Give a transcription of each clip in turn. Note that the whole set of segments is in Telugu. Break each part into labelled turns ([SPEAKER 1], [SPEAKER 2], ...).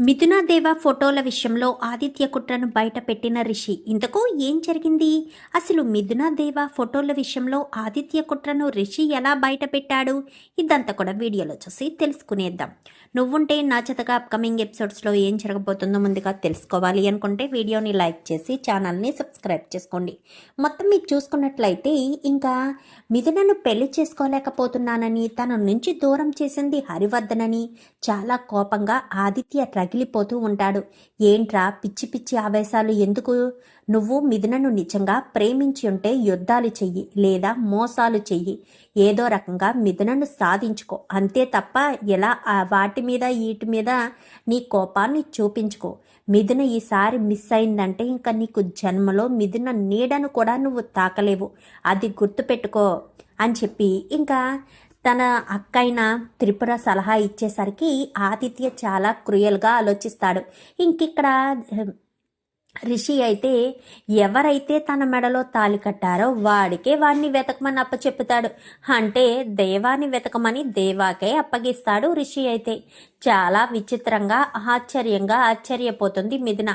[SPEAKER 1] మిథునాదేవ ఫోటోల విషయంలో ఆదిత్య కుట్రను బయట పెట్టిన రిషి. ఇంతకు ఏం జరిగింది? అసలు మిథునాదేవ ఫోటోల విషయంలో ఆదిత్య కుట్రను రిషి ఎలా బయట పెట్టాడు ఇదంతా కూడా వీడియోలో చూసి తెలుసుకునేద్దాం. నువ్వుంటే నా చేతగా అప్కమింగ్ ఎపిసోడ్స్లో ఏం జరగబోతుందో ముందుగా తెలుసుకోవాలి అనుకుంటే వీడియోని లైక్ చేసి ఛానల్ని సబ్స్క్రైబ్ చేసుకోండి. మొత్తం మీరు చూసుకున్నట్లయితే ఇంకా మిథునను పెళ్ళి చేసుకోలేకపోతున్నానని తన నుంచి దూరం చేసింది హరివర్ధనని చాలా కోపంగా ఆదిత్య రగిలిపోతూ ఉంటాడు. ఏంట్రా పిచ్చి పిచ్చి ఆవేశాలు ఎందుకు? నువ్వు మిథునను నిజంగా ప్రేమించి ఉంటే యుద్ధాలు చెయ్యి లేదా మోసాలు చెయ్యి. ఏదో రకంగా మిథునను సాధించుకో. అంతే తప్ప ఎలా? వాటి మీద వీటి మీద నీ కోపాన్ని చూపించుకో. మిథున ఈసారి మిస్ అయిందంటే ఇంకా నీకు జన్మలో మిథున నీడను కూడా నువ్వు తాకలేవు. అది గుర్తుపెట్టుకో అని చెప్పి ఇంకా తన అక్కైన త్రిపుర సలహా ఇచ్చేసరికి ఆతిథ్య చాలా క్రూయల్గా ఆలోచిస్తాడు. ఇంకిక్కడ రిషి అయితే ఎవరైతే తన మెడలో తాలి కట్టారో వాడికే వాడిని వెతకమని అప్పచెప్పుతాడు అంటే దేవాని వెతకమని దేవాకే అప్పగిస్తాడు రిషి అయితే. చాలా విచిత్రంగా ఆశ్చర్యంగా ఆశ్చర్యపోతుంది మిథున.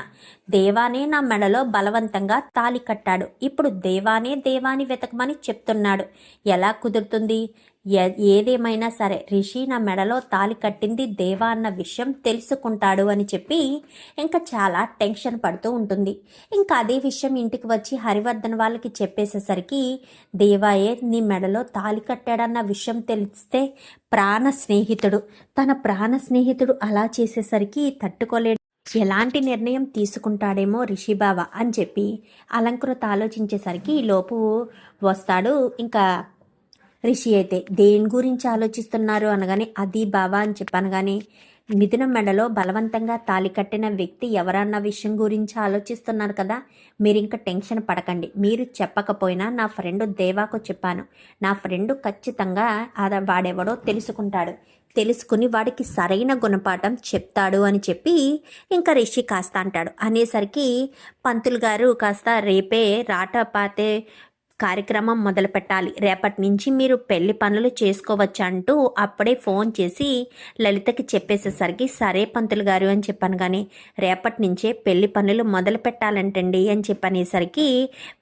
[SPEAKER 1] దేవానే నా మెడలో బలవంతంగా తాలి కట్టాడు. ఇప్పుడు దేవానే దేవాని వెతకమని చెప్తున్నాడు. ఎలా కుదురుతుంది? ఏదేమైనా సరే రిషి నా మెడలో తాలి కట్టింది దేవా అన్న విషయం తెలుసుకుంటాడు అని చెప్పి ఇంకా చాలా టెన్షన్ పడుతూ ఉంటుంది. ఇంకా అదే విషయం ఇంటికి వచ్చి హరివర్ధన్ వాళ్ళకి చెప్పేసేసరికి దేవాయే నీ మెడలో తాలి కట్టాడన్న విషయం తెలిస్తే ప్రాణ స్నేహితుడు. తన ప్రాణ స్నేహితుడు అలా చేసేసరికి తట్టుకోలేడు. ఎలాంటి నిర్ణయం తీసుకుంటాడేమో రిషిబావ అని చెప్పి అలంకృత ఆలోచించేసరికి ఈ లోపు వస్తాడు. ఇంకా రిషి అయితే దేని గురించి ఆలోచిస్తున్నారు అనగానే అది బావా అని చెప్పనగానే మిథున మెడలో బలవంతంగా తాలి కట్టిన వ్యక్తి ఎవరన్న విషయం గురించి ఆలోచిస్తున్నారు కదా మీరు ఇంకా టెన్షన్ పడకండి. మీరు చెప్పకపోయినా నా ఫ్రెండ్ దేవాకు చెప్పాను. నా ఫ్రెండ్ ఖచ్చితంగా అద వాడెవడో తెలుసుకుంటాడు. తెలుసుకుని వాడికి సరైన గుణపాఠం చెప్తాడు అని చెప్పి ఇంకా రిషి కాస్త అంటాడు. అనేసరికి పంతులు గారు కాస్త రేపే రాటపాతే కార్యక్రమం మొదలు పెట్టాలి. రేపటి నుంచి మీరు పెళ్ళి పనులు చేసుకోవచ్చు అంటూ అప్పుడే ఫోన్ చేసి లలితకి చెప్పేసేసరికి సరే పంతులు గారు అని చెప్పాను కానీ రేపటి నుంచే పెళ్ళి పనులు మొదలు పెట్టాలంటండి అని చెప్పనేసరికి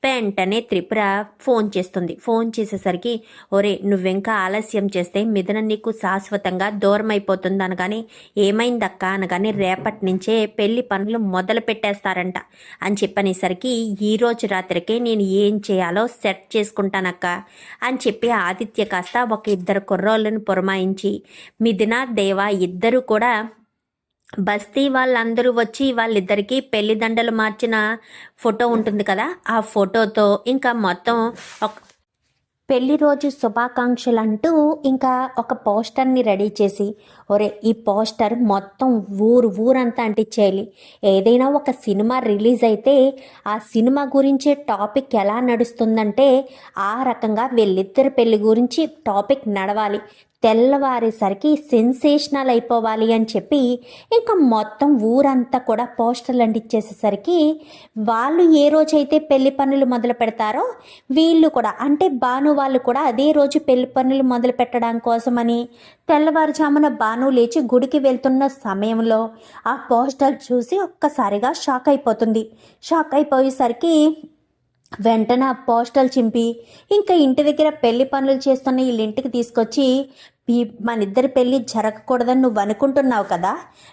[SPEAKER 1] వెంటనే త్రిపుర ఫోన్ చేస్తుంది. ఫోన్ చేసేసరికి ఒరే నువ్వింకా ఆలస్యం చేస్తే మిథున నీకు శాశ్వతంగా దూరం అయిపోతుంది అనగానే ఏమైందక్క అనగానే రేపటి నుంచే పెళ్ళి పనులు మొదలు పెట్టేస్తారంట అని చెప్పనేసరికి ఈ రోజు రాత్రికే నేను ఏం చేయాలో సెట్ చేసుకుంటానక్క అని చెప్పి ఆదిత్య కాస్త ఒక ఇద్దరు కుర్రోళ్ళని పురమాయించి మిథున దేవ ఇద్దరు కూడా బస్తీ వాళ్ళందరూ వచ్చి వాళ్ళిద్దరికీ పెళ్ళిదండలు మార్చిన ఫోటో ఉంటుంది కదా ఆ ఫోటోతో ఇంకా మొత్తం ఒక పెళ్ళి రోజు శుభాకాంక్షలు అంటూ ఇంకా ఒక పోస్టర్ని రెడీ చేసి ఒరే ఈ పోస్టర్ మొత్తం ఊరు ఊరంతా అంటించేయాలి. ఏదైనా ఒక సినిమా రిలీజ్ అయితే ఆ సినిమా గురించే టాపిక్ ఎలా నడుస్తుందంటే ఆ రకంగా వీళ్ళిద్దరి పెళ్ళి గురించి టాపిక్ నడవాలి. తెల్లవారేసరికి సెన్సేషనల్ అయిపోవాలి అని చెప్పి ఇంకా మొత్తం ఊరంతా కూడా పోస్టర్లు అంటించేసేసరికి వాళ్ళు ఏ రోజైతే పెళ్ళి పనులు మొదలు పెడతారో వీళ్ళు కూడా అంటే భాను వాళ్ళు కూడా అదే రోజు పెళ్ళి పనులు మొదలు పెట్టడం కోసమని తెల్లవారుజామున తాను లేచి గుడికి వెళ్తున్న సమయంలో ఆ పోస్టర్ చూసి ఒక్కసారిగా షాక్ అయిపోతుంది. షాక్ అయిపోయేసరికి వెంటనే ఆ పోస్టల్ చింపి ఇంకా ఇంటి దగ్గర పెళ్ళి పనులు చేస్తున్న వీళ్ళ ఇంటికి తీసుకొచ్చి ఈ మన ఇద్దరి పెళ్ళి జరగకూడదని నువ్వు అనుకుంటున్నావు కదా?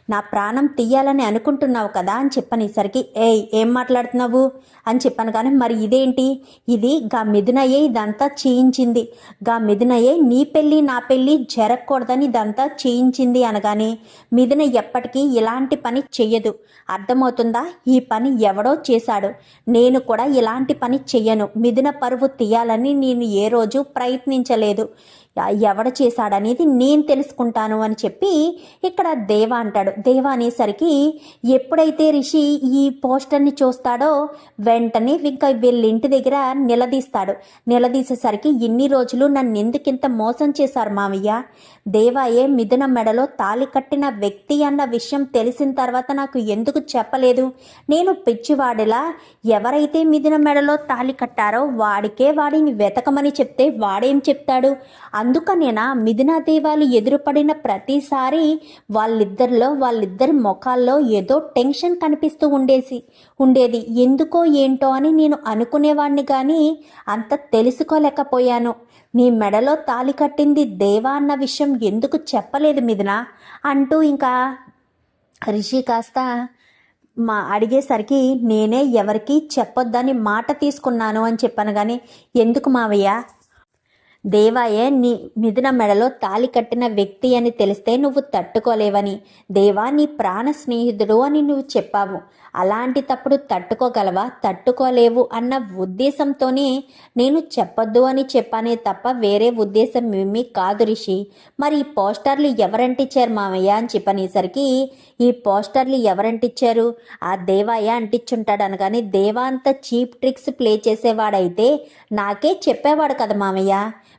[SPEAKER 1] నా ప్రాణం తీయాలని అనుకుంటున్నావు కదా? అని చెప్పనేసరికి ఏయ్ ఏం మాట్లాడుతున్నావు? అని చెప్పాను కానీ మరి ఇదేంటి? ఇది గా మిథునయ్యే ఇదంతా చేయించింది. గా మిథునయ్యే నీ పెళ్ళి నా పెళ్ళి జరగకూడదని ఇదంతా చేయించింది అనగానే మిథున ఎప్పటికీ ఇలాంటి పని చెయ్యదు. అర్థమవుతుందా? ఈ పని ఎవడో చేశాడు. నేను కూడా ఇలాంటి పని చెయ్యను. మిథున పరువు తీయాలని నేను ఏ రోజు ప్రయత్నించలేదు. ఎవడ చేశాడనేది నేను తెలుసుకుంటాను అని చెప్పి ఇక్కడ దేవ అంటాడు. దేవ అనేసరికి ఎప్పుడైతే రిషి ఈ పోస్టర్ని చూస్తాడో వెంటనే ఇంకా వీళ్ళ ఇంటి దగ్గర నిలదీస్తాడు. నిలదీసేసరికి ఇన్ని రోజులు నన్ను ఎందుకింత మోసం చేశారు మావయ్య? దేవాయే మిథున మెడలో తాలి కట్టిన వ్యక్తి అన్న విషయం తెలిసిన తర్వాత నాకు ఎందుకు చెప్పలేదు? నేను పిచ్చివాడిలా ఎవరైతే మిథున మెడలో తాలి కట్టారో వాడికే వాడిని వెతకమని చెప్తే వాడేం చెప్తాడు? అందుకనేనా మిథునా దేవాలు ఎదురుపడిన ప్రతిసారి వాళ్ళిద్దరిలో వాళ్ళిద్దరి ముఖాల్లో ఏదో టెన్షన్ కనిపిస్తూ ఉండేసి ఉండేది. ఎందుకో ఏంటో అని నేను అనుకునేవాడిని కానీ అంత తెలుసుకోలేకపోయాను. నీ మెడలో తాలి కట్టింది దేవా అన్న విషయం ఎందుకు చెప్పలేదు మిథున? అంటూ ఇంకా రిషి కాస్త మా అడిగేసరికి నేనే ఎవరికీ చెప్పొద్దని మాట తీసుకున్నాను అని చెప్పాను కానీ ఎందుకు మావయ్య? దేవాయే నీ మిథున మెడలో తాలి కట్టిన వ్యక్తి అని తెలిస్తే నువ్వు తట్టుకోలేవని. దేవా నీ ప్రాణ స్నేహితుడు అని నువ్వు చెప్పావు. అలాంటి తప్పుడు తట్టుకోగలవా? తట్టుకోలేవు అన్న ఉద్దేశంతోనే నేను చెప్పొద్దు అని చెప్పానే తప్ప వేరే ఉద్దేశం ఏమీ కాదు రిషి. మరి ఈ పోస్టర్లు ఎవరంటిచ్చారు మామయ్య అని చెప్పనేసరికి ఈ పోస్టర్లు ఎవరంటిచ్చారు ఆ దేవాయ అంటించుంటాడు అనగానే దేవా అంత చీప్ ట్రిక్స్ ప్లే చేసేవాడైతే నాకే చెప్పేవాడు కదా మామయ్య.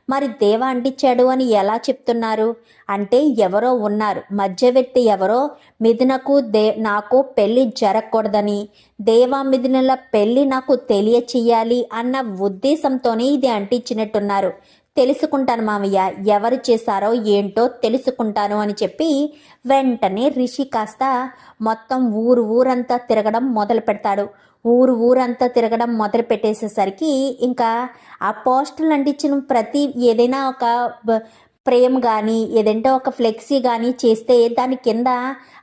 [SPEAKER 1] మరి దేవ అంటించాడు అని ఎలా చెప్తున్నారు? అంటే ఎవరో ఉన్నారు. మధ్యవర్తి ఎవరో? మిథునకు దే నాకు పెళ్ళి జరగకూడదని. దేవా మిథునుల పెళ్ళి నాకు తెలియచేయాలి అన్న ఉద్దేశంతోనే ఇది అంటించినట్టున్నారు. తెలుసుకుంటాను మామయ్య. ఎవరు చేశారో ఏంటో తెలుసుకుంటాను అని చెప్పి వెంటనే రిషి కాస్త మొత్తం ఊరు ఊరంతా తిరగడం మొదలు పెడతాడు ఊరు ఊరంతా తిరగడం మొదలు పెట్టేసేసరికి ఇంకా ఆ పోస్టర్లు అంటించిన ప్రతి ఏదైనా ఒక ప్రేమ్ కానీ ఏదంటే ఒక ఫ్లెక్సీ కానీ చేస్తే దాని కింద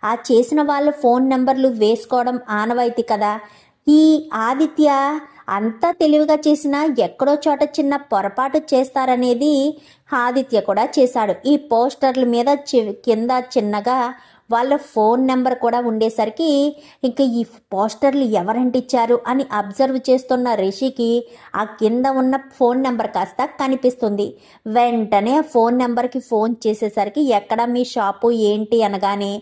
[SPEAKER 1] ఆ చేసిన వాళ్ళ ఫోన్ నెంబర్లు వేసుకోవడం ఆనవాయితీ కదా. ఈ ఆదిత్య అంతా తెలివిగా చేసినా ఎక్కడో చోట చిన్న పొరపాటు చేస్తారనేది ఆదిత్య కూడా చేశాడు. ఈ పోస్టర్ల మీద చి- కింద చిన్నగా వాళ్ళ ఫోన్ నెంబర్ కూడా ఉండేసరికి ఇంకా ఈ పోస్టర్లు ఎవరంటిచ్చారు అని అబ్జర్వ్ చేస్తున్న రిషికి ఆ కింద ఉన్న ఫోన్ నెంబర్ కాస్త కనిపిస్తుంది. వెంటనే ఫోన్ నెంబర్కి ఫోన్ చేసేసరికి ఎక్కడ మీ షాపు ఏంటి అనగానే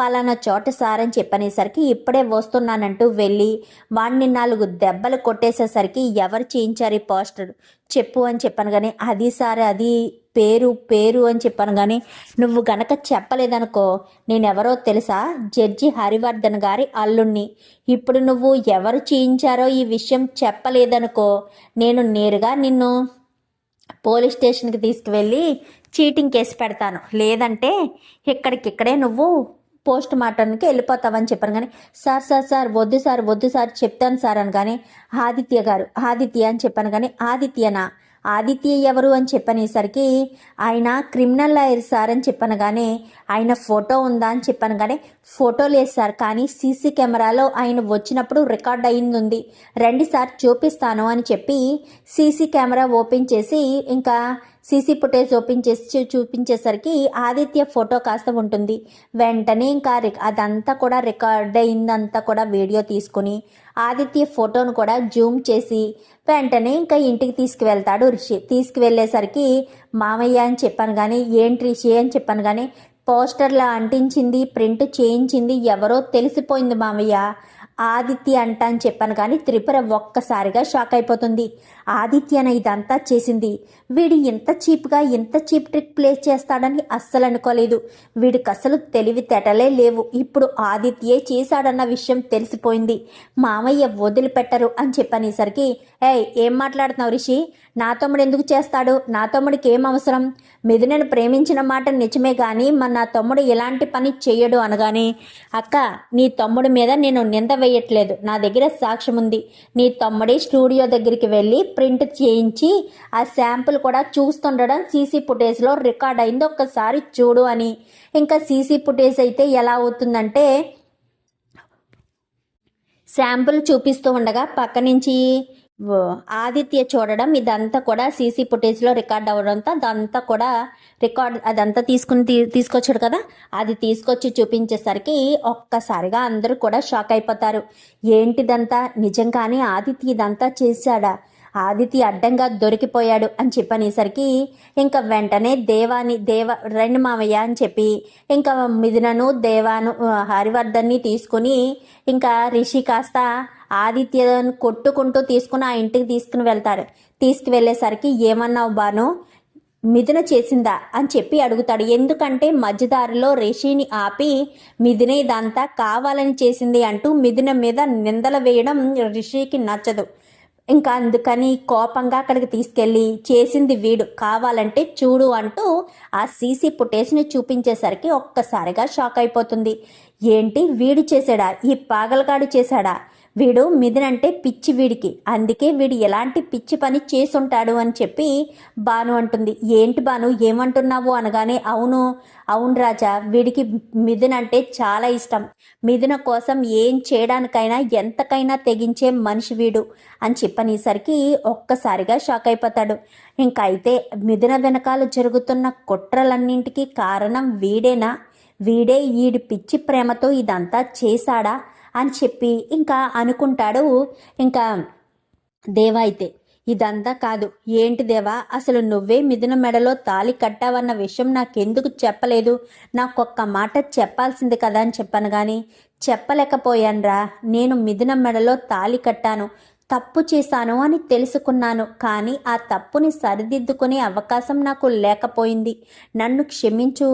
[SPEAKER 1] పలానా చోట సార్ అని చెప్పనేసరికి ఇప్పుడే వస్తున్నానంటూ వెళ్ళి వాడిని నాలుగు దెబ్బలు కొట్టేసేసరికి ఎవరు చేయించారు ఈ పోస్టర్? చెప్పు అని చెప్పాను కానీ అది సార్ అది పేరు పేరు అని చెప్పాను కానీ నువ్వు గనక చెప్పలేదనుకో నేనెవరో తెలుసా? జడ్జి హరివర్ధన్ గారి అల్లుణ్ణి. ఇప్పుడు నువ్వు ఎవరు చేయించారో ఈ విషయం చెప్పలేదనుకో నేను నేరుగా నిన్ను పోలీస్ స్టేషన్కి తీసుకువెళ్ళి చీటింగ్ కేసు పెడతాను. లేదంటే ఇక్కడికిక్కడే నువ్వు పోస్ట్ మార్టంకి వెళ్ళిపోతావని చెప్పాను కానీ సార్ సార్ సార్ వద్దు సార్ వద్దు సార్ చెప్తాను సార్ అని కానీ ఆదిత్య గారు ఆదిత్య అని చెప్పాను కానీ ఆదిత్యనా? ఆదిత్య ఎవరు? అని చెప్పనేసరికి ఆయన క్రిమినల్ లాయర్ సార్ అని చెప్పాను కానీ ఆయన ఫోటో ఉందా? అని చెప్పాను కానీ ఫోటో లేదు సార్ కానీ సీసీ కెమెరాలో ఆయన వచ్చినప్పుడు రికార్డ్ అయింది ఉంది రండి సార్ చూపిస్తాను అని చెప్పి సీసీ కెమెరా ఓపెన్ చేసి ఇంకా సీసీ ఫుటేజ్ ఓపెన్ చేసి చూపించేసరికి ఆదిత్య ఫోటో కాస్త ఉంటుంది. వెంటనే ఇంకా అదంతా కూడా రికార్డ్ అయిందంతా కూడా వీడియో తీసుకుని ఆదిత్య ఫోటోను కూడా జూమ్ చేసి వెంటనే ఇంకా ఇంటికి తీసుకువెళ్తాడు రిషి. తీసుకువెళ్ళేసరికి మామయ్య అని చెప్పాను కానీ ఏంటి రిషి అని చెప్పాను కానీ పోస్టర్లా అంటించింది ప్రింట్ చేయించింది ఎవరో తెలిసిపోయింది మామయ్య. ఆదిత్య అంట అని చెప్పాను కానీ త్రిపుర ఒక్కసారిగా షాక్ అయిపోతుంది. ఆదిత్యన ఇదంతా చేసింది. వీడు ఇంత చీప్గా ఇంత చీప్ ట్రిక్ ప్లే చేస్తాడని అస్సలు అనుకోలేదు. వీడికి అసలు తెలివితేటలే లేవు. ఇప్పుడు ఆదిత్యే చేశాడన్న విషయం తెలిసిపోయింది. మామయ్య వదిలిపెట్టరు అని చెప్పనేసరికి ఏయ్ ఏం మాట్లాడుతున్నావు రిషి? నా తమ్ముడు ఎందుకు చేస్తాడు? నా తమ్ముడికి ఏం అవసరం? మిథునను ప్రేమించిన మాట నిజమే కానీ మన నా తమ్ముడు ఇలాంటి పని చేయడు అనగానే అక్క నీ తమ్ముడి మీద నేను నింద వేయట్లేదు. నా దగ్గర సాక్ష్యం ఉంది. నీ తమ్ముడే స్టూడియో దగ్గరికి వెళ్ళి ప్రింట్ చేయించి ఆ శాంపుల్ కూడా చూస్తుండడం సీసీ ఫుటేజ్లో రికార్డ్ అయింది ఒక్కసారి చూడు అని. ఇంకా సీసీ ఫుటేజ్ అయితే ఎలా అవుతుందంటే శాంపుల్ చూపిస్తూ ఉండగా పక్క నుంచి ఆదిత్య చూడడం ఇదంతా కూడా సీసీ ఫుటేజ్లో రికార్డ్ అవ్వడంతో అదంతా కూడా రికార్డ్ అదంతా తీసుకుని తీసుకొచ్చాడు కదా? అది తీసుకొచ్చి చూపించేసరికి ఒక్కసారిగా అందరూ కూడా షాక్ అయిపోతారు. ఏంటిదంతా? నిజంగానే ఆదిత్య ఇదంతా చేశాడా? ఆదిత్య అడ్డంగా దొరికిపోయాడు అని చెప్పనేసరికి ఇంకా వెంటనే దేవాని దేవ రెండు మావయ్య అని చెప్పి ఇంకా మిథునను దేవాను హరివర్ధన్ని తీసుకుని ఇంకా రిషి కాస్త ఆదిత్యను కొట్టుకుంటూ తీసుకుని ఆ ఇంటికి తీసుకుని వెళ్తాడు. తీసుకువెళ్ళేసరికి ఏమన్నావు బాను? మిథున చేసిందా? అని చెప్పి అడుగుతాడు. ఎందుకంటే మధ్యదారిలో రిషిని ఆపి మిథున ఇదంతా కావాలని చేసింది అంటూ మిథున మీద నిందలు వేయడం రిషికి నచ్చదు. ఇంకా అందుకని కోపంగా అక్కడికి తీసుకెళ్ళి చేసింది వీడు. కావాలంటే చూడు అంటూ ఆ సీసీ ఫుటేజ్ని చూపించేసరికి ఒక్కసారిగా షాక్ అయిపోతుంది. ఏంటి? వీడు చేశాడా? ఈ పాగలగాడు చేశాడా? వీడు మిథునంటే పిచ్చి వీడికి. అందుకే వీడు ఎలాంటి పిచ్చి పని చేసుంటాడు అని చెప్పి బాను అంటుంది. ఏంటి బాను ఏమంటున్నావు అనగానే అవును అవును రాజా వీడికి మిథున్ అంటే చాలా ఇష్టం. మిథున కోసం ఏం చేయడానికైనా ఎంతకైనా తెగించే మనిషి వీడు అని చెప్పనేసరికి ఒక్కసారిగా షాక్ అయిపోతాడు. ఇంకైతే అయితే మిథున వెనకాల జరుగుతున్న కుట్రలన్నింటికి కారణం వీడేనా? వీడే ఈడి పిచ్చి ప్రేమతో ఇదంతా చేశాడా? అని చెప్పి ఇంకా అనుకుంటాడు. ఇంకా దేవా అయితే ఇదంతా కాదు. ఏంటి దేవా? అసలు నువ్వే మిథున మెడలో తాలి కట్టావన్న విషయం నాకెందుకు చెప్పలేదు? నాకొక్క మాట చెప్పాల్సింది కదా అని చెప్పాను కానీ చెప్పలేకపోయాన్రా. నేను మిథున మెడలో తాలి కట్టాను. తప్పు చేశాను అని తెలుసుకున్నాను కానీ ఆ తప్పుని సరిదిద్దుకునే అవకాశం నాకు లేకపోయింది. నన్ను క్షమించు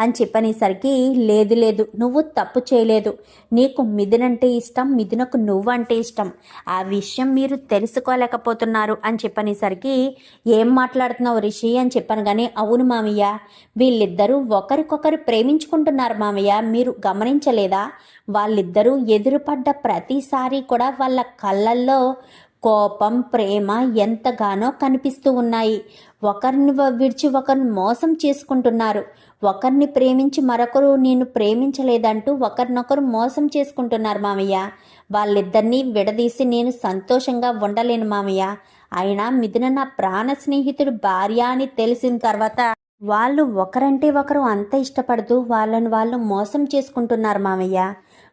[SPEAKER 1] అని చెప్పనేసరికి లేదు లేదు నువ్వు తప్పు చేయలేదు. నీకు మిథునంటే ఇష్టం మిథునకు నువ్వంటే ఇష్టం. ఆ విషయం మీరు తెలుసుకోలేకపోతున్నారు అని చెప్పనేసరికి ఏం మాట్లాడుతున్నావు రిషి అని చెప్పాను కానీ అవును మామయ్య. వీళ్ళిద్దరూ ఒకరికొకరు ప్రేమించుకుంటున్నారు మామయ్య. మీరు గమనించలేదా? వాళ్ళిద్దరూ ఎదురుపడ్డ ప్రతిసారి కూడా వాళ్ళ కళ్ళల్లో కోపం ప్రేమ ఎంతగానో కనిపిస్తూ ఉన్నాయి. ఒకరిని విడిచి ఒకరిని మోసం చేసుకుంటున్నారు. ఒకరిని ప్రేమించి మరొకరు నేను ప్రేమించలేదంటూ ఒకరినొకరు మోసం చేసుకుంటున్నారు మామయ్య. వాళ్ళిద్దరినీ విడదీసి నేను సంతోషంగా ఉండలేను మామయ్య. అయినా మిథున నా ప్రాణ స్నేహితుడు భార్య అని తెలిసిన తర్వాత వాళ్ళు ఒకరంటే ఒకరు అంత ఇష్టపడుతూ వాళ్ళని వాళ్ళు మోసం చేసుకుంటున్నారు మామయ్య.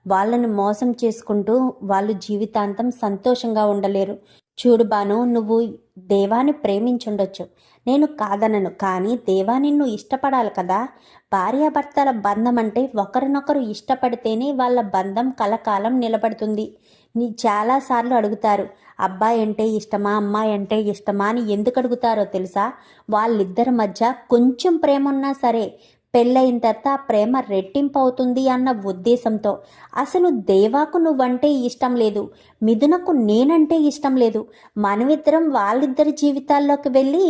[SPEAKER 1] వాళ్ళను మోసం చేసుకుంటూ వాళ్ళు జీవితాంతం సంతోషంగా ఉండలేరు. చూడు బాను నువ్వు దేవాన్ని ప్రేమించుండొచ్చు. నేను కాదనను కానీ దేవా నిన్ను ఇష్టపడాలి కదా. భార్యాభర్తల బంధం అంటే ఒకరినొకరు ఇష్టపడితేనే వాళ్ళ బంధం కలకాలం నిలబడుతుంది. నీ చాలాసార్లు అడుగుతారు అబ్బాయి అంటే ఇష్టమా అమ్మాయి అంటే ఇష్టమా అని ఎందుకు అడుగుతారో తెలుసా? వాళ్ళిద్దరి మధ్య కొంచెం ప్రేమ ఉన్నా సరే పెళ్ళయిన తర్వాత ప్రేమ రెట్టింపు అవుతుంది అన్న ఉద్దేశంతో. అసలు దేవాకు నువ్వంటే ఇష్టం లేదు. మిథునకు నేనంటే ఇష్టం లేదు. మనమిద్దరం వాళ్ళిద్దరి జీవితాల్లోకి వెళ్ళి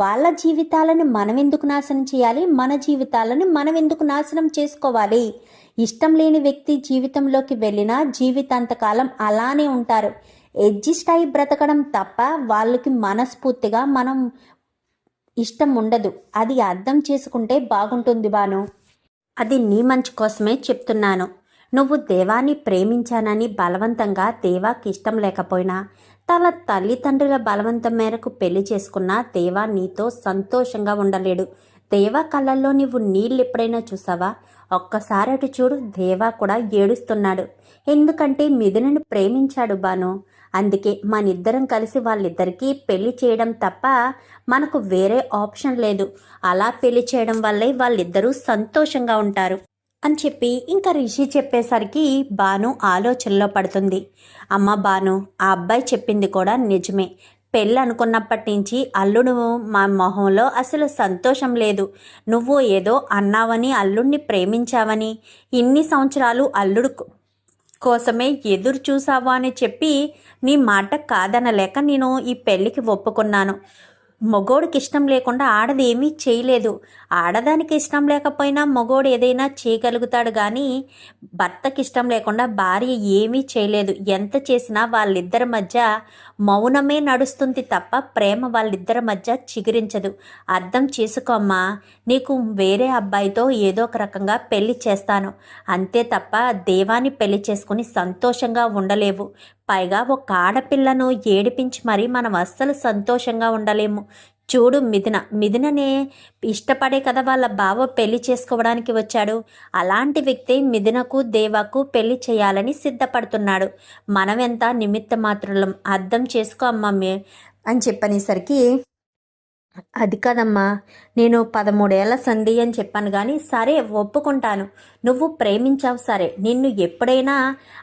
[SPEAKER 1] వాళ్ళ జీవితాలను మనం ఎందుకు నాశనం చేయాలి? మన జీవితాలను మనం ఎందుకు నాశనం చేసుకోవాలి? ఇష్టం లేని వ్యక్తి జీవితంలోకి వెళ్ళినా జీవితాంతకాలం అలానే ఉంటారు. ఎడ్జిస్ట్ అయి బ్రతకడం తప్ప వాళ్ళకి మనస్ఫూర్తిగా మనం ఇష్టం ఉండదు అది అర్థం చేసుకుంటే బాగుంటుంది బాను. అది నీ మంచి కోసమే చెప్తున్నాను. నువ్వు దేవాన్ని ప్రేమించానని బలవంతంగా దేవాకి ఇష్టం లేకపోయినా తన తల్లిదండ్రుల బలవంతం మేరకు పెళ్ళి చేసుకున్న దేవా నీతో సంతోషంగా ఉండలేడు. దేవా కళ్ళల్లో నువ్వు నీళ్ళు ఎప్పుడైనా చూసావా? ఒక్కసారి అటు చూడు దేవా కూడా ఏడుస్తున్నాడు. ఎందుకంటే మిథునను ప్రేమించాడు బాను. అందుకే మనిద్దరం కలిసి వాళ్ళిద్దరికీ పెళ్ళి చేయడం తప్ప మనకు వేరే ఆప్షన్ లేదు. అలా పెళ్ళి చేయడం వల్లే వాళ్ళిద్దరూ సంతోషంగా ఉంటారు. అని చెప్పి ఇంకా రిషి చెప్పేసరికి బాను ఆలోచనలో పడుతుంది. అమ్మ బాను ఆ అబ్బాయి చెప్పింది కూడా నిజమే. పెళ్ళి అనుకున్నప్పటి నుంచి అల్లుడు మా మొహంలో అసలు సంతోషం లేదు. నువ్వు ఏదో అన్నావని అల్లుడిని ప్రేమించావని ఇన్ని సంవత్సరాలు అల్లుడు కోసమే ఎదురు చూసావా అని చెప్పి నీ మాట కాదనలేక నేను ఈ పెళ్ళికి ఒప్పుకున్నాను. మగోడికి ఇష్టం లేకుండా ఆడది ఏమీ చేయలేదు. ఆడదానికి ఇష్టం లేకపోయినా మగోడు ఏదైనా చేయగలుగుతాడు కానీ భర్తకి ఇష్టం లేకుండా భార్య ఏమీ చేయలేదు. ఎంత చేసినా వాళ్ళిద్దరి మధ్య మౌనమే నడుస్తుంది తప్ప ప్రేమ వాళ్ళిద్దరి మధ్య చిగురించదు. అర్థం చేసుకోమ్మా నీకు వేరే అబ్బాయితో ఏదో ఒక రకంగా పెళ్ళి చేస్తాను. అంతే తప్ప దేవాన్ని పెళ్ళి చేసుకుని సంతోషంగా ఉండలేవు. పైగా ఒక ఆడపిల్లను ఏడిపించి మరీ మనం అస్సలు సంతోషంగా ఉండలేము. చూడు మిథున మిథుననే ఇష్టపడే కదా వాళ్ళ బావ పెళ్ళి చేసుకోవడానికి వచ్చాడు. అలాంటి వ్యక్తి మిథునకు దేవాకు పెళ్ళి చేయాలని సిద్ధపడుతున్నాడు. మనమెంత నిమిత్త మాత్రులం అర్థం చేసుకో అమ్మమ్మే అని చెప్పనేసరికి అది కాదమ్మా నేను పదమూడేళ్ళ సంధి అని చెప్పాను కానీ సరే ఒప్పుకుంటాను. నువ్వు ప్రేమించావు సరే. నిన్ను ఎప్పుడైనా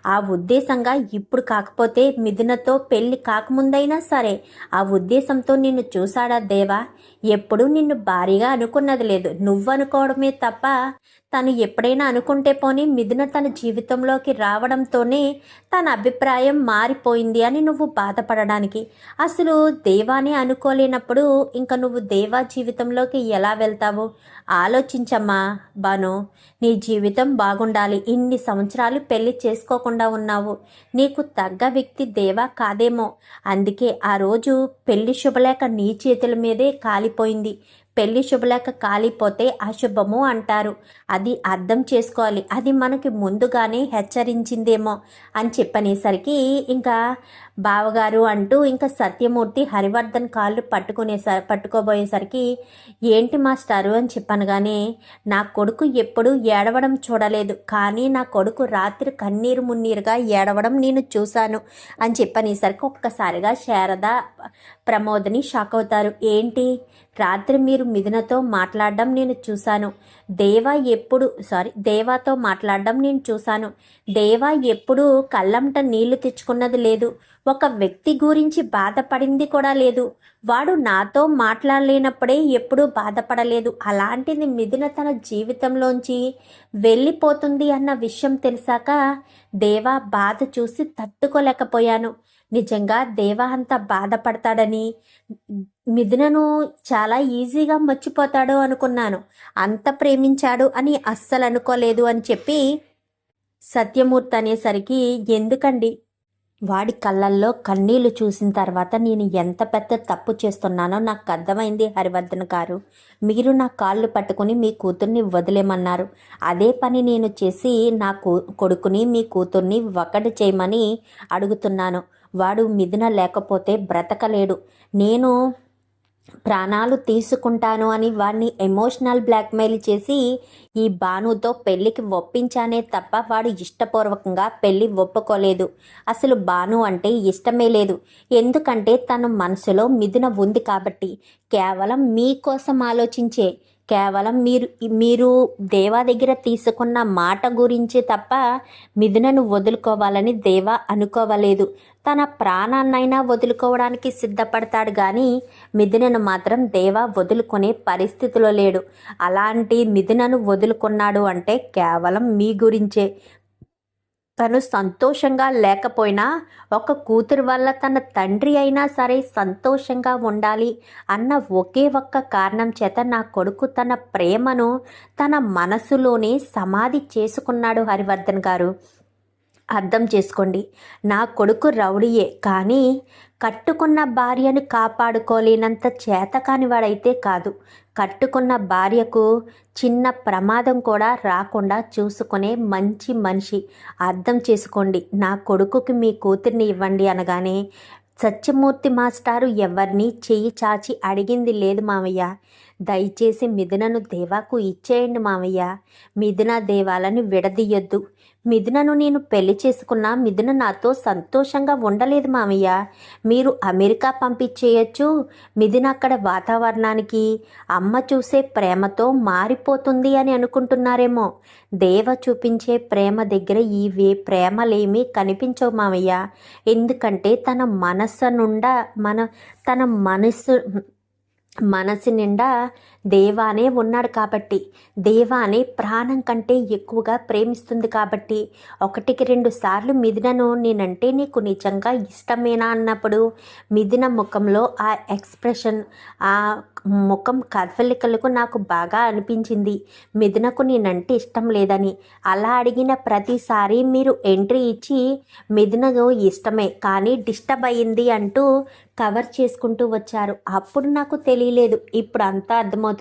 [SPEAKER 1] ఆ ఉద్దేశంగా ఇప్పుడు కాకపోతే మిథునతో పెళ్ళి కాకముందైనా సరే ఆ ఉద్దేశంతో నిన్ను చూశాడా దేవా? ఎప్పుడూ నిన్ను భారీగా అనుకున్నది లేదు. నువ్వు అనుకోవడమే తప్ప తను ఎప్పుడైనా అనుకుంటే పోనీ మిథున తన జీవితంలోకి రావడంతోనే తన అభిప్రాయం మారిపోయింది అని నువ్వు బాధపడడానికి. అసలు దేవాని అనుకోలేనప్పుడు ఇంకా నువ్వు దేవా జీవితంలోకి ఎలా వెళ్తావు? ఆలోచించమ్మా బాను. నీ జీవితం బాగుండాలి. ఇన్ని సంవత్సరాలు పెళ్ళి చేసుకోకుండా ఉన్నావు. నీకు తగ్గ వ్యక్తి దేవా కాదేమో. అందుకే ఆ రోజు పెళ్ళి శుభలేఖ నీ చేతుల మీదే కాలిపోయింది. పెళ్ళి శుభలేఖ కాలిపోతే అశుభము అంటారు. అది అర్థం చేసుకోవాలి. అది మనకి ముందుగానే హెచ్చరించిందేమో అని చెప్పనేసరికి ఇంకా బావగారు అంటూ ఇంకా సత్యమూర్తి హరివర్ధన్ కాళ్ళు పట్టుకునేసరి పట్టుకోబోయేసరికి ఏంటి మాస్టారు? అని చెప్పాను కానీ నా కొడుకు ఎప్పుడు ఏడవడం చూడలేదు కానీ నా కొడుకు రాత్రి కన్నీరు మున్నీరుగా ఏడవడం నేను చూశాను అని చెప్పనేసరికి ఒక్కసారిగా శారద ప్రమోదని షాక్ అవుతారు. ఏంటి? రాత్రి మీరు మిథునతో మాట్లాడడం నేను చూశాను. దేవా ఎప్పుడు సారీ దేవాతో మాట్లాడడం నేను చూశాను. దేవా ఎప్పుడు కళ్ళంట నీళ్ళు తెచ్చుకున్నది లేదు. ఒక వ్యక్తి గురించి బాధపడింది కూడా లేదు. వాడు నాతో మాట్లాడలేనప్పుడే ఎప్పుడూ బాధపడలేదు. అలాంటిది మిథున తన జీవితంలోంచి వెళ్ళిపోతుంది అన్న విషయం తెలిసాక దేవా బాధ చూసి తట్టుకోలేకపోయాను. నిజంగా దేవా అంత బాధపడతాడని మిథునను చాలా ఈజీగా మర్చిపోతాడు అనుకున్నాను. అంత ప్రేమించాడు అని అస్సలు అనుకోలేదు అని చెప్పి సత్యమూర్తి అనేసరికి ఎందుకండి? వాడి కళ్ళల్లో కన్నీళ్ళు చూసిన తర్వాత నేను ఎంత పెద్ద తప్పు చేస్తున్నానో నాకు అర్థమైంది హరివర్ధన్ గారు. మీరు నా కాళ్ళు పట్టుకుని మీ కూతుర్ని వదిలేమన్నారు. అదే పని నేను చేసి నా కొడుకుని మీ కూతుర్ని ఒకటి చేయమని అడుగుతున్నాను. వాడు మిథున లేకపోతే బ్రతకలేడు. నేను ప్రాణాలు తీసుకుంటాను అని వాడిని ఎమోషనల్ బ్లాక్మెయిల్ చేసి ఈ భానుతో పెళ్ళికి ఒప్పించానే తప్ప వాడు ఇష్టపూర్వకంగా పెళ్ళి ఒప్పుకోలేదు. అసలు భాను అంటే ఇష్టమే లేదు. ఎందుకంటే తన మనసులో మిథున ఉంది కాబట్టి. కేవలం మీకోసం ఆలోచించే కేవలం మీరు మీరు దేవా దగ్గర తీసుకున్న మాట గురించి తప్ప మిథునను వదులుకోవాలని దేవా అనుకోవలేదు. తన ప్రాణాన్నైనా వదులుకోవడానికి సిద్ధపడతాడు కానీ మిథునను మాత్రం దేవా వదులుకునే పరిస్థితిలో లేడు. అలాంటి మిథునను వదులుకున్నాడు అంటే కేవలం మీ గురించే. తను సంతోషంగా లేకపోయినా ఒక కూతురు వల్ల తన తండ్రి అయినా సరే సంతోషంగా ఉండాలి అన్న ఒకే ఒక్క కారణం చేత నా కొడుకు తన ప్రేమను తన మనసులోనే సమాధి చేసుకున్నాడు హరివర్ధన్ గారు. అర్థం చేసుకోండి. నా కొడుకు రౌడీయే కానీ కట్టుకున్న భార్యను కాపాడుకోలేనంత చేతకాని వాడైతే కాదు. కట్టుకున్న భార్యకు చిన్న ప్రమాదం కూడా రాకుండా చూసుకునే మంచి మనిషి. అర్థం చేసుకోండి నా కొడుకుకి మీ కూతుర్ని ఇవ్వండి అనగానే సత్యమూర్తి మాస్టారు ఎవరిని చెయ్యి చాచి అడిగింది లేదు మామయ్య. దయచేసి మిథునను దేవాకు ఇచ్చేయండి మామయ్య. మిథున దేవాలను విడదీయొద్దు. మిథునను నేను పెళ్ళి చేసుకున్నా మిథున నాతో సంతోషంగా ఉండలేదు మామయ్య. మీరు అమెరికా పంపించేయచ్చు. మిథున అక్కడ వాతావరణానికి అమ్మ చూసే ప్రేమతో మారిపోతుంది అని అనుకుంటున్నారేమో. దేవ చూపించే ప్రేమ దగ్గర ఇవే ప్రేమలేమీ కనిపించవు మామయ్య. ఎందుకంటే తన మనస్సు నుండా మన తన మనస్సు మనసు నిండా దేవానే ఉన్నాడు కాబట్టి దేవానే ప్రాణం కంటే ఎక్కువగా ప్రేమిస్తుంది కాబట్టి ఒకటికి రెండు సార్లు మిథునను నేనంటే నీకు నిజంగా ఇష్టమేనా అన్నప్పుడు మిథున ముఖంలో ఆ ఎక్స్ప్రెషన్ ఆ ముఖం కదలికలకు నాకు బాగా అనిపించింది. మిథునకు నేనంటే ఇష్టం లేదని అలా అడిగిన ప్రతిసారి మీరు ఎంట్రీ ఇచ్చి మిథునకు ఇష్టమే కానీ డిస్టర్బ్ అయ్యింది అంటూ కవర్ చేసుకుంటూ వచ్చారు. అప్పుడు నాకు తెలియలేదు. ఇప్పుడు అంతా అర్థమవుతుంది.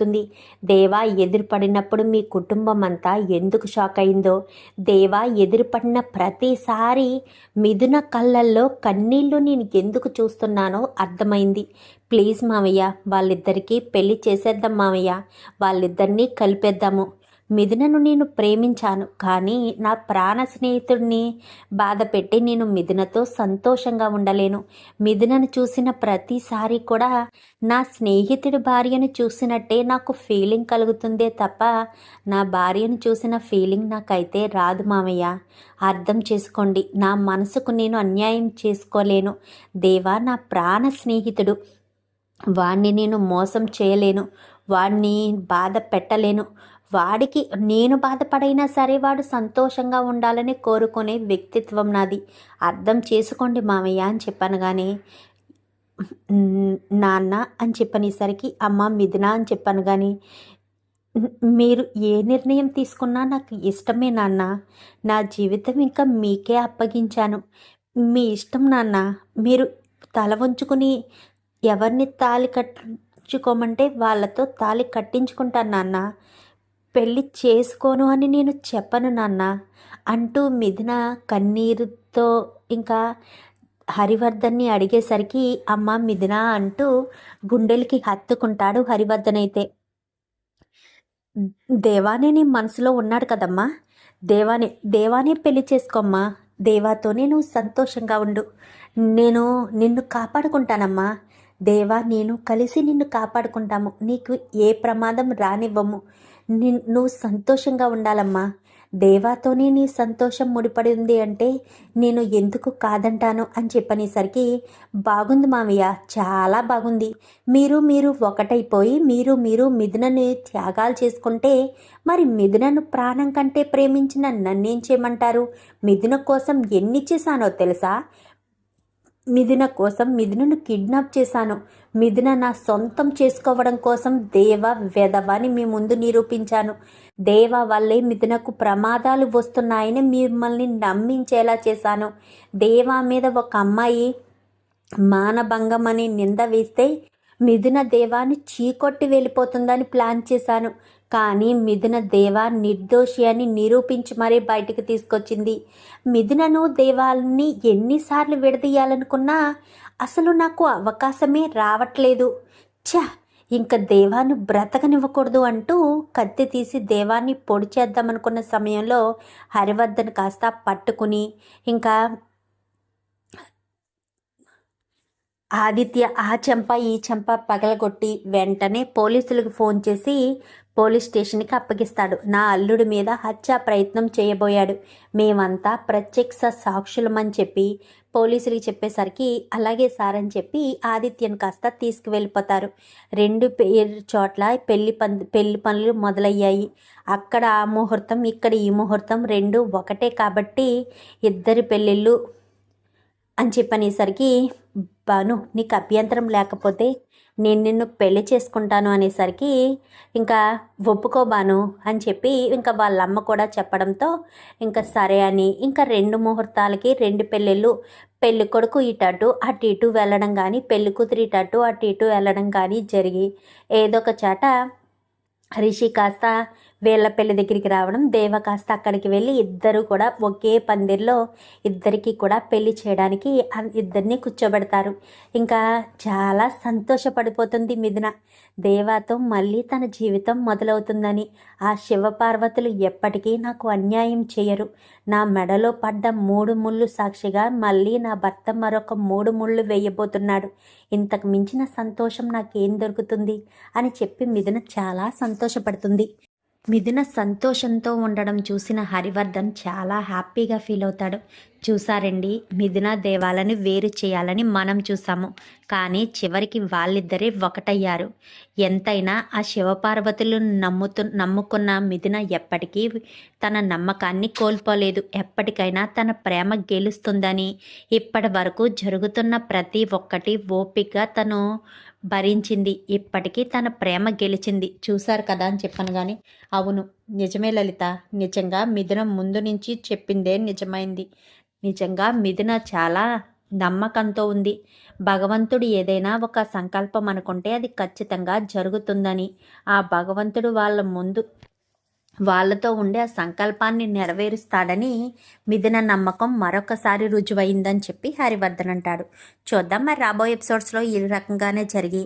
[SPEAKER 1] దేవా ఎదురుపడినప్పుడు మీ కుటుంబం అంతా ఎందుకు షాక్ అయిందో? దేవా ఎదురుపడిన ప్రతిసారి మిథున కళ్ళల్లో కన్నీళ్ళు నేను ఎందుకు చూస్తున్నానో అర్థమైంది. ప్లీజ్ మావయ్య వాళ్ళిద్దరికీ పెళ్ళి చేసేద్దాం మావయ్య. వాళ్ళిద్దరినీ కలిపేద్దాము. మిథునను నేను ప్రేమించాను కానీ నా ప్రాణ స్నేహితుడిని బాధ పెట్టి నేను మిథునతో సంతోషంగా ఉండలేను. మిథునను చూసిన ప్రతిసారి కూడా నా స్నేహితుడి భార్యను చూసినట్టే నాకు ఫీలింగ్ కలుగుతుందే తప్ప నా భార్యను చూసిన ఫీలింగ్ నాకైతే రాదు మామయ్య. అర్థం చేసుకోండి నా మనసుకు నేను అన్యాయం చేసుకోలేను. దేవా నా ప్రాణ స్నేహితుడు. వాణ్ణి నేను మోసం చేయలేను. వాణ్ణి బాధ పెట్టలేను. వాడికి నేను బాధపడైనా సరే వాడు సంతోషంగా ఉండాలని కోరుకునే వ్యక్తిత్వం నాది. అర్థం చేసుకోండి మామయ్య అని చెప్పాను కానీ నాన్న అని చెప్పనేసరికి అమ్మ మిథున అని చెప్పాను కానీ మీరు ఏ నిర్ణయం తీసుకున్నా నాకు ఇష్టమే నాన్న. నా జీవితం ఇంకా మీకే అప్పగించాను. మీ ఇష్టం నాన్న. మీరు తల వంచుకుని ఎవరిని తాలి కట్టించుకోమంటే వాళ్ళతో తాలి కట్టించుకుంటాను నాన్న. పెళ్ళి చేసుకోను అని నేను చెప్పను నాన్న. అంటూ మిథున కన్నీరుతో ఇంకా హరివర్ధన్ని అడిగేసరికి అమ్మ మిథున అంటూ గుండెలకి హత్తుకుంటాడు హరివర్ధన్ అయితే దేవానే నీ మనసులో ఉన్నాడు కదమ్మా. దేవానే దేవానే పెళ్ళి చేసుకోమ్మా. దేవాతోనే నువ్వు సంతోషంగా ఉండు. నేను నిన్ను కాపాడుకుంటానమ్మా. దేవా నేను కలిసి నిన్ను కాపాడుకుంటాము. నీకు ఏ ప్రమాదం రానివ్వము. నువ్వు సంతోషంగా ఉండాలమ్మా. దేవాతోనే నీ సంతోషం ముడిపడి ఉంది అంటే నేను ఎందుకు కాదంటాను అని చెప్పనేసరికి బాగుంది మామయ్య చాలా బాగుంది. మీరు మీరు ఒకటైపోయి మీరు మీరు మిథునని త్యాగాలు చేసుకుంటే మరి మిథునను ప్రాణం కంటే ప్రేమించిన నన్నేం చేయమంటారు? మిథున కోసం ఎన్ని చేశానో తెలుసా? మిథున కోసం మిథునను కిడ్నాప్ చేశాను. మిథున నా సొంతం చేసుకోవడం కోసం దేవ వెధవని మీ ముందు నిరూపించాను. దేవ వల్లే మిథునకు ప్రమాదాలు వస్తున్నాయని మిమ్మల్ని నమ్మించేలా చేశాను. దేవా మీద ఒక అమ్మాయి మానభంగం అని నింద వేస్తే మిథున దేవాన్ని చీకొట్టి వెళ్ళిపోతుందని ప్లాన్ చేశాను. కానీ మిథున దేవా నిర్దోషి అని నిరూపించి మరీ బయటికి తీసుకొచ్చింది. మిథునను దేవాలని ఎన్నిసార్లు విడదీయాలనుకున్నా అసలు నాకు అవకాశమే రావట్లేదు. ఛ! ఇంకా దేవాన్ని బ్రతకనివ్వకూడదు అంటూ కత్తి తీసి దేవాన్ని పొడి చేద్దామనుకున్న సమయంలో హరివర్ధన్ కాస్త పట్టుకుని ఇంకా ఆదిత్య ఆ చెంప ఈ చెంప పగలగొట్టి వెంటనే పోలీసులకు ఫోన్ చేసి పోలీస్ స్టేషన్కి అప్పగిస్తాడు. నా అల్లుడి మీద హత్యా ప్రయత్నం చేయబోయాడు. మేమంతా ప్రత్యక్ష సాక్షులమని చెప్పి పోలీసులకి చెప్పేసరికి అలాగే సార్ అని చెప్పి ఆదిత్యను కాస్త తీసుకువెళ్ళిపోతారు. రెండు చోట్ల పెళ్ళి పన్ పెళ్ళి పనులు మొదలయ్యాయి. అక్కడ ఆ ముహూర్తం ఇక్కడ ఈ ముహూర్తం రెండు ఒకటే కాబట్టి ఇద్దరి పెళ్ళిళ్ళు అని చెప్పనేసరికి బాను నీకు అభ్యంతరం లేకపోతే నేను నిన్ను పెళ్ళి చేసుకుంటాను అనేసరికి ఇంకా ఒప్పుకోబాను అని చెప్పి ఇంకా వాళ్ళ అమ్మ కూడా చెప్పడంతో ఇంకా సరే అని ఇంకా రెండు ముహూర్తాలకి రెండు పెళ్ళిళ్ళు పెళ్ళి కొడుకు ఇటటు అటు ఇటు వెళ్ళడం కానీ పెళ్ళి కూతురు ఇటటు అటు ఇటు వెళ్ళడం కానీ జరిగి ఏదో ఒక చాట రిషి కాస్త వీళ్ళ పెళ్ళి దగ్గరికి రావడం దేవ కాస్త అక్కడికి వెళ్ళి ఇద్దరు కూడా ఒకే పందిర్లో ఇద్దరికి కూడా పెళ్ళి చేయడానికి ఇద్దరిని కూర్చోబెడతారు. ఇంకా చాలా సంతోషపడిపోతుంది మిథున. దేవాతో మళ్ళీ తన జీవితం మొదలవుతుందని ఆ శివపార్వతులు ఎప్పటికీ నాకు అన్యాయం చేయరు. నా మెడలో పడ్డ మూడు ముళ్ళు సాక్షిగా మళ్ళీ నా భర్త మరొక మూడు ముళ్ళు వేయబోతున్నాడు. ఇంతకు మించిన సంతోషం నాకేం దొరుకుతుంది? అని చెప్పి మిథున చాలా సంతోషపడుతుంది. మిథున సంతోషంతో ఉండడం చూసిన హరివర్ధన్ చాలా హ్యాపీగా ఫీల్ అవుతాడు. చూసారండి మిథున దేవాలని వేరు చేయాలని మనం చూసాము. కానీ చివరికి వాళ్ళిద్దరే ఒకటయ్యారు. ఎంతైనా ఆ శివపార్వతులు నమ్ముతు నమ్ముకున్న మిథున ఎప్పటికీ తన నమ్మకాన్ని కోల్పోలేదు. ఎప్పటికైనా తన ప్రేమ గెలుస్తుందని ఇప్పటి వరకు జరుగుతున్న ప్రతి ఒక్కటి ఓపిక తను భరించింది. ఇప్పటికీ తన ప్రేమ గెలిచింది. చూశారు కదా అని చెప్పాను కానీ అవును. నిజమే లలిత. నిజంగా మిథున ముందు నుంచి చెప్పిందే నిజమైంది. నిజంగా మిథున చాలా నమ్మకంతో ఉంది. భగవంతుడు ఏదైనా ఒక సంకల్పం అనుకుంటే అది ఖచ్చితంగా జరుగుతుందని. ఆ భగవంతుడు వాళ్ళ ముందు వాళ్ళతో ఉండే ఆ సంకల్పాన్ని నెరవేరుస్తాడని మిథున నమ్మకం మరొకసారి రుజువైందని చెప్పి హరివర్ధన్ అంటాడు. చూద్దాం మరి రాబోయే ఎపిసోడ్స్లో ఈ రకంగానే జరిగి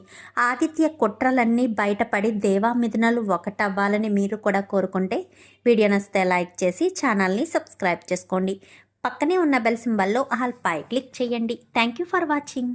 [SPEAKER 1] ఆదిత్య కుట్రలన్నీ బయటపడి దేవా మిథునలు ఒకటవ్వాలని మీరు కూడా కోరుకుంటే వీడియో నస్తే లైక్ చేసి ఛానల్ని సబ్స్క్రైబ్ చేసుకోండి. పక్కనే ఉన్న బెల్ సింబల్లో ఆల్ పై క్లిక్ చేయండి. Thank you for watching.